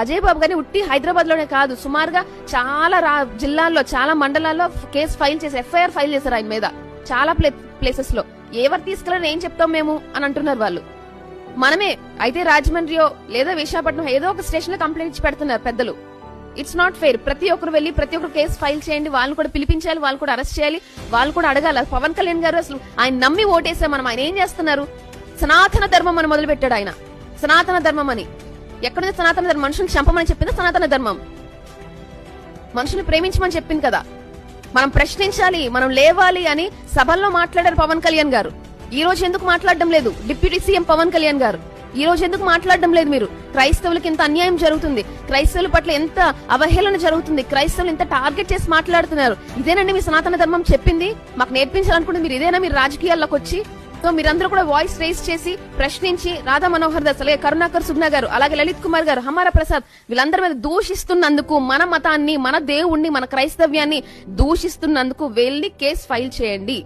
అజయ్ బాబు గారిని ఉట్టి హైదరాబాద్లోనే కాదు సుమారుగా చాలా రా జిల్లాల్లో చాలా మండలాల్లో కేసు ఫైల్ చేసి ఎఫ్ఐఆర్ ఫైల్ చేశారు ఆయన మీద. చాలా ప్లేసెస్లో ఎవరు తీసుకెళ్ళని ఏం చెప్తాం మేము అని అంటున్నారు వాళ్ళు. మనమే అయితే రాజమండ్రియో లేదా విశాఖపట్నం ఏదో ఒక స్టేషన్లో కంప్లైంట్ ఇచ్చి పెడుతున్నారు పెద్దలు. It's not fair. ప్రతి ఒక్కరు వెళ్ళి ప్రతి ఒక్కరు కేసు ఫైల్ చేయండి. వాళ్ళని కూడా పిలిపించాలి వాళ్ళు కూడా అరెస్ట్ చేయాలి. వాళ్ళు కూడా అడగాలి. పవన్ కళ్యాణ్ గారు అసలు ఆయన నమ్మి ఓటేసే మనం. ఆయన ఏం చేస్తున్నారు? సనాతన ధర్మం అని మొదలు పెట్టాడు ఆయన. సనాతన ధర్మం అని. ఎక్కడుంది సనాతన ధర్మం? మనుషులు చంపమని చెప్పింది సనాతన ధర్మం? మనుషుల్ని ప్రేమించమని చెప్పింది కదా. మనం ప్రశ్నించాలి మనం లేవాలి అని సభల్లో మాట్లాడారు పవన్ కళ్యాణ్ గారు. ఈ రోజు ఎందుకు మాట్లాడడం లేదు? డిప్యూటీ సీఎం పవన్ కళ్యాణ్ గారు. ఈ రోజు ఎందుకు మాట్లాడడం లేదు మీరు? క్రైస్తవులకి ఇంత అన్యాయం జరుగుతుంది. క్రైస్తవుల పట్ల ఎంత అవహేళన జరుగుతుంది? క్రైస్తవులు ఇంత టార్గెట్ చేసి మాట్లాడుతున్నారు. ఇదేనండి మీ సనాతన ధర్మం చెప్పింది? మాకు నేర్పించాలనుకుంటుంది మీరు ఇదేనా మీరు రాజకీయాల్లోకి వచ్చి? సో మీరందరూ కూడా వాయిస్ రేస్ చేసి ప్రశ్నించి రాధా మనోహర్ దాస్ అలాగే కరుణాకర్ సుగ్నా గారు అలాగే లలిత్ కుమార్ గారు హమారా ప్రసాద్ వీళ్ళందరి మీద దూషిస్తున్నందుకు మన మతాన్ని మన దేవుణ్ణి మన క్రైస్తవ్యాన్ని దూషిస్తున్నందుకు వెళ్ళి కేసు ఫైల్ చేయండి.